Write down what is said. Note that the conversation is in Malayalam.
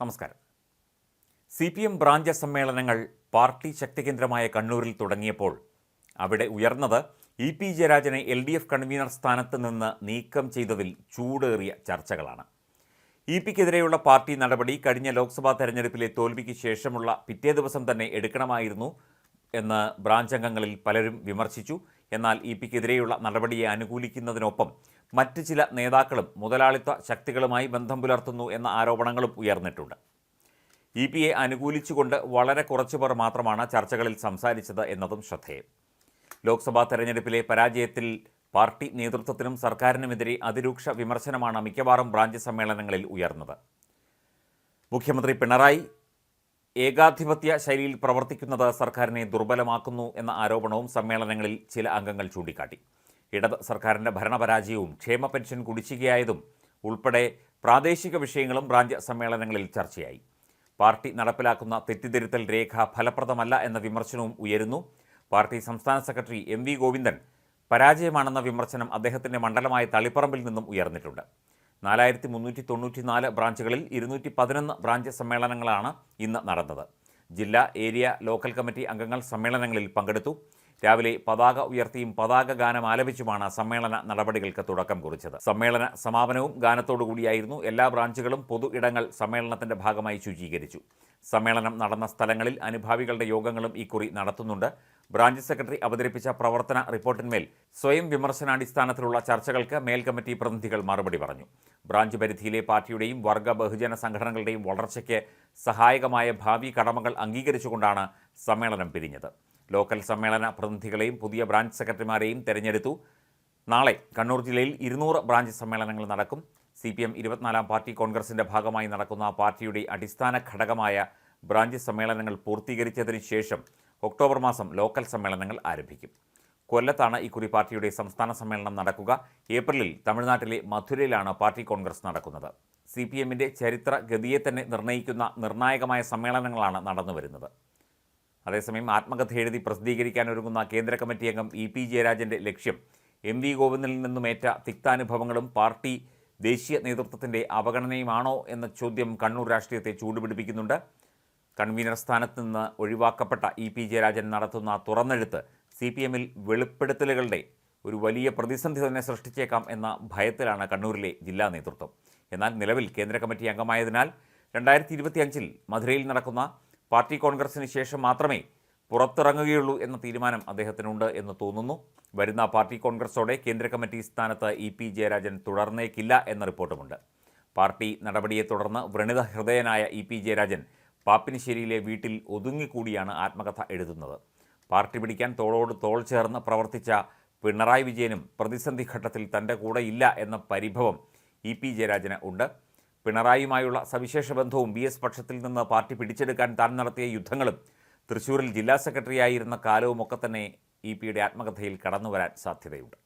നമസ്കാരം. സി പി എം ബ്രാഞ്ച് സമ്മേളനങ്ങൾ പാർട്ടി ശക്തികേന്ദ്രമായ കണ്ണൂരിൽ തുടങ്ങിയപ്പോൾ അവിടെ ഉയർന്നത് ഇ പി ജയരാജനെ എൽ ഡി എഫ് കൺവീനർ സ്ഥാനത്ത് നിന്ന് നീക്കം ചെയ്തതിൽ ചൂടേറിയ ചർച്ചകളാണ്. ഇ പിക്കെതിരെയുള്ള പാർട്ടി നടപടി കഴിഞ്ഞ ലോക്സഭാ തെരഞ്ഞെടുപ്പിലെ തോൽവിക്ക് ശേഷമുള്ള പിറ്റേ ദിവസം തന്നെ എടുക്കണമായിരുന്നു എന്ന് ബ്രാഞ്ച് അംഗങ്ങളിൽ പലരും വിമർശിച്ചു. എന്നാൽ ഇ പിക്കെതിരെയുള്ള നടപടിയെ അനുകൂലിക്കുന്നതിനൊപ്പം മറ്റ് ചില നേതാക്കളും മുതലാളിത്ത ശക്തികളുമായി ബന്ധം പുലർത്തുന്നു എന്ന ആരോപണങ്ങളും ഉയർന്നിട്ടുണ്ട്. ഇ പിയെ അനുകൂലിച്ചുകൊണ്ട് വളരെ കുറച്ചു പേർ മാത്രമാണ് ചർച്ചകളിൽ സംസാരിച്ചത് എന്നതും ശ്രദ്ധേയം. ലോക്സഭാ തെരഞ്ഞെടുപ്പിലെ പരാജയത്തിൽ പാർട്ടി നേതൃത്വത്തിനും സർക്കാരിനുമെതിരെ അതിരൂക്ഷ വിമർശനമാണ് മിക്കവാറും ബ്രാഞ്ച് സമ്മേളനങ്ങളിൽ ഉയർന്നത്. മുഖ്യമന്ത്രി പിണറായി ഏകാധിപത്യ ശൈലിയിൽ പ്രവർത്തിക്കുന്നത് സർക്കാരിനെ ദുർബലമാക്കുന്നു എന്ന ആരോപണവും സമ്മേളനങ്ങളിൽ ചില അംഗങ്ങൾ ചൂണ്ടിക്കാട്ടി. ഇടത് സർക്കാരിന്റെ ഭരണപരാജയവും ക്ഷേമ പെൻഷൻ കുടിശ്ശികയായതും ഉൾപ്പെടെ പ്രാദേശിക വിഷയങ്ങളും ബ്രാഞ്ച് സമ്മേളനങ്ങളിൽ ചർച്ചയായി. പാർട്ടി നടപ്പിലാക്കുന്ന തെറ്റിദ്ധരുത്തൽ രേഖ ഫലപ്രദമല്ല എന്ന വിമർശനവും ഉയരുന്നു. പാർട്ടി സംസ്ഥാന സെക്രട്ടറി എം വി ഗോവിന്ദൻ പരാജയമാണെന്ന വിമർശനം അദ്ദേഹത്തിന്റെ മണ്ഡലമായ തളിപ്പറമ്പിൽ നിന്നും ഉയർന്നിട്ടുണ്ട്. നാലായിരത്തി മുന്നൂറ്റി തൊണ്ണൂറ്റി നാല് ബ്രാഞ്ചുകളിൽ ഇരുന്നൂറ്റി പതിനൊന്ന് ബ്രാഞ്ച് സമ്മേളനങ്ങളാണ് ഇന്ന് നടന്നത്. ജില്ലാ ഏരിയ ലോക്കൽ കമ്മിറ്റി അംഗങ്ങൾ സമ്മേളനങ്ങളിൽ പങ്കെടുത്തു. രാവിലെ പതാക ഉയർത്തിയും പതാക ഗാനം ആലപിച്ചുമാണ് സമ്മേളന നടപടികൾക്ക് തുടക്കം കുറിച്ചത്. സമ്മേളന സമാപനവും ഗാനത്തോടുകൂടിയായിരുന്നു എല്ലാ ബ്രാഞ്ചുകളും പൊതു ഇടങ്ങൾ സമ്മേളനത്തിന്റെ ഭാഗമായി ശുചീകരിച്ചു. സമ്മേളനം നടന്ന സ്ഥലങ്ങളിൽ അനുഭാവികളുടെ യോഗങ്ങളും ഇക്കുറി നടത്തുന്നുണ്ട്. ബ്രാഞ്ച് സെക്രട്ടറി അവതരിപ്പിച്ച പ്രവർത്തന റിപ്പോർട്ടിന്മേൽ സ്വയം വിമർശനാടിസ്ഥാനത്തിലുള്ള ചർച്ചകൾക്ക് മേൽ കമ്മിറ്റി പ്രതിനിധികൾ മറുപടി പറഞ്ഞു. ബ്രാഞ്ച് പരിധിയിലെ പാർട്ടിയുടെയും വർഗ ബഹുജന സംഘടനകളുടെയും വളർച്ചയ്ക്ക് സഹായകമായ ഭാവി കടമകൾ അംഗീകരിച്ചുകൊണ്ടാണ് സമ്മേളനം പിരിഞ്ഞത്. ലോക്കൽ സമ്മേളന പ്രതിനിധികളെയും പുതിയ ബ്രാഞ്ച് സെക്രട്ടറിമാരെയും തെരഞ്ഞെടുത്തു. നാളെ കണ്ണൂർ ജില്ലയിൽ ഇരുന്നൂറ് ബ്രാഞ്ച് സമ്മേളനങ്ങൾ നടക്കും. സി പി എം ഇരുപത്തിനാലാം പാർട്ടി കോൺഗ്രസിന്റെ ഭാഗമായി നടക്കുന്ന പാർട്ടിയുടെ അടിസ്ഥാന ഘടകമായ ബ്രാഞ്ച് സമ്മേളനങ്ങൾ പൂർത്തീകരിച്ചതിന് ശേഷം ഒക്ടോബർ മാസം ലോക്കൽ സമ്മേളനങ്ങൾ ആരംഭിക്കും. കൊല്ലത്താണ് ഇക്കുറി പാർട്ടിയുടെ സംസ്ഥാന സമ്മേളനം നടക്കുക. ഏപ്രിലിൽ തമിഴ്നാട്ടിലെ മധുരയിലാണ് പാർട്ടി കോൺഗ്രസ് നടക്കുന്നത്. സി പി എമ്മിന്റെ ചരിത്ര ഗതിയെ തന്നെ നിർണയിക്കുന്ന നിർണായകമായ സമ്മേളനങ്ങളാണ് നടന്നുവരുന്നത് അതേസമയം ആത്മകഥ എഴുതി പ്രസിദ്ധീകരിക്കാനൊരുങ്ങുന്ന കേന്ദ്ര കമ്മിറ്റി അംഗം ഇ പി ജയരാജന്റെ ലക്ഷ്യം എം വി ഗോവിന്ദനിൽ നിന്നുമേറ്റ തിക്താനുഭവങ്ങളും പാർട്ടി ദേശീയ നേതൃത്വത്തിന്റെ അവഗണനയുമാണോ എന്ന ചോദ്യം കണ്ണൂർ രാഷ്ട്രീയത്തെ ചൂടുപിടിപ്പിക്കുന്നുണ്ട് കൺവീനർ സ്ഥാനത്ത് നിന്ന് ഒഴിവാക്കപ്പെട്ട ഇ പി ജയരാജൻ നടത്തുന്ന തുറന്നെഴുത്ത് സി പി എമ്മിൽ വെളിപ്പെടുത്തലുകളുടെ ഒരു വലിയ പ്രതിസന്ധി തന്നെ സൃഷ്ടിച്ചേക്കാം എന്ന ഭയത്തിലാണ് കണ്ണൂരിലെ ജില്ലാ നേതൃത്വം. എന്നാൽ നിലവിൽ കേന്ദ്ര കമ്മിറ്റി അംഗമായതിനാൽ രണ്ടായിരത്തി ഇരുപത്തിയഞ്ചിൽ മധുരയിൽ നടക്കുന്ന പാർട്ടി കോൺഗ്രസിന് ശേഷം മാത്രമേ പുറത്തിറങ്ങുകയുള്ളൂ എന്ന തീരുമാനം അദ്ദേഹത്തിനുണ്ട് എന്ന് തോന്നുന്നു. വരുന്ന പാർട്ടി കോൺഗ്രസോടെ കേന്ദ്ര കമ്മിറ്റി സ്ഥാനത്ത് ഇ പി ജയരാജൻ തുടർന്നേക്കില്ല എന്ന റിപ്പോർട്ടുമുണ്ട്. പാർട്ടി നടപടിയെ തുടർന്ന് വ്രണിത ഹൃദയനായ ഇ പി ജയരാജൻ പാപ്പിനിശ്ശേരിയിലെ വീട്ടിൽ ഒതുങ്ങിക്കൂടിയാണ് ആത്മകഥ എഴുതുന്നത്. പാർട്ടി പിടിക്കാൻ തോളോട് തോൾ ചേർന്ന് പ്രവർത്തിച്ച പിണറായി വിജയനും പ്രതിസന്ധി ഘട്ടത്തിൽ തന്റെ കൂടെ ഇല്ല എന്ന പരിഭവം ഇ പി ജയരാജന് ഉണ്ട്. പിണറായിയുമായുള്ള സവിശേഷ ബന്ധവും ബി എസ് പക്ഷത്തിൽ നിന്ന് പാർട്ടി പിടിച്ചെടുക്കാൻ താൻ നടത്തിയ യുദ്ധങ്ങളും തൃശൂരിൽ ജില്ലാ സെക്രട്ടറിയായിരുന്ന കാലവുമൊക്കെ തന്നെ ഇ പിയുടെ ആത്മകഥയിൽ കടന്നുവരാൻ സാധ്യതയുണ്ട്.